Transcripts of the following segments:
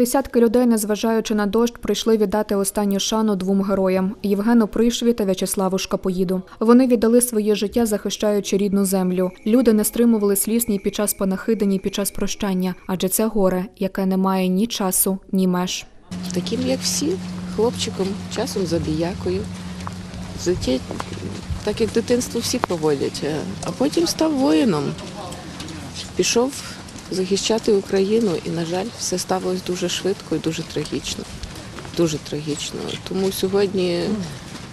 Десятки людей, незважаючи на дощ, прийшли віддати останню шану двом героям Євгену Пришві та В'ячеславу Шкапоїду. Вони віддали своє життя, захищаючи рідну землю. Люди не стримували сліз ні під час панахиди, ні під час прощання, адже це горе, яке не має ні часу, ні меж. таким, як всі, хлопчиком, часом забіякою. Життя, так як дитинство всі проводять, а- а потім став воїном. Пішов захищати Україну, і, на жаль, все сталося дуже швидко і дуже трагічно. Дуже трагічно. Тому сьогодні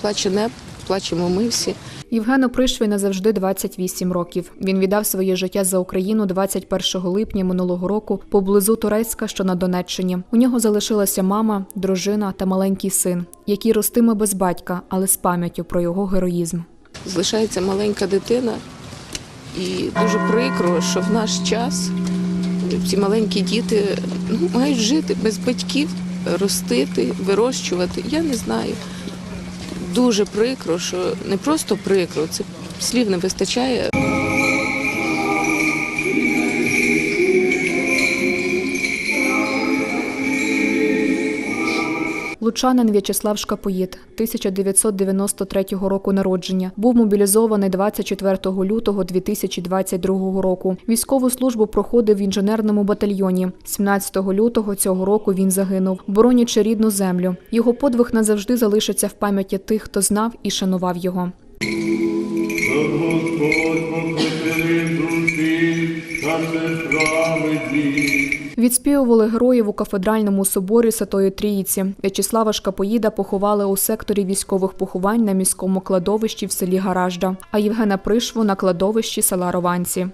плаче небо, плачемо ми всі. Євгену Пришві назавжди 28 років. Він віддав своє життя за Україну 21 липня минулого року поблизу Турецька, що на Донеччині. У нього залишилася мама, дружина та маленький син, який ростиме без батька, але з пам'яттю про його героїзм. залишається маленька дитина, і дуже прикро, що в наш час ці маленькі діти ну, мають жити без батьків, ростити, вирощувати. Я не знаю. Дуже прикро, що не просто прикро, це слів не вистачає. Лучанин В'ячеслав Шкапоїд, 1993 року народження, був мобілізований 24 лютого 2022 року. Військову службу проходив в інженерному батальйоні. 17 лютого цього року він загинув, боронячи рідну землю. Його подвиг назавжди залишиться в пам'яті тих, хто знав і шанував його. Щоб Господь похитив душі, наше справедливі. Відспівували героїв у кафедральному соборі Святої Трійці. В'ячеслава Шкапоїда поховали у секторі військових поховань на міському кладовищі в селі Гаражда, а Євгена Пришву на кладовищі села Рованці.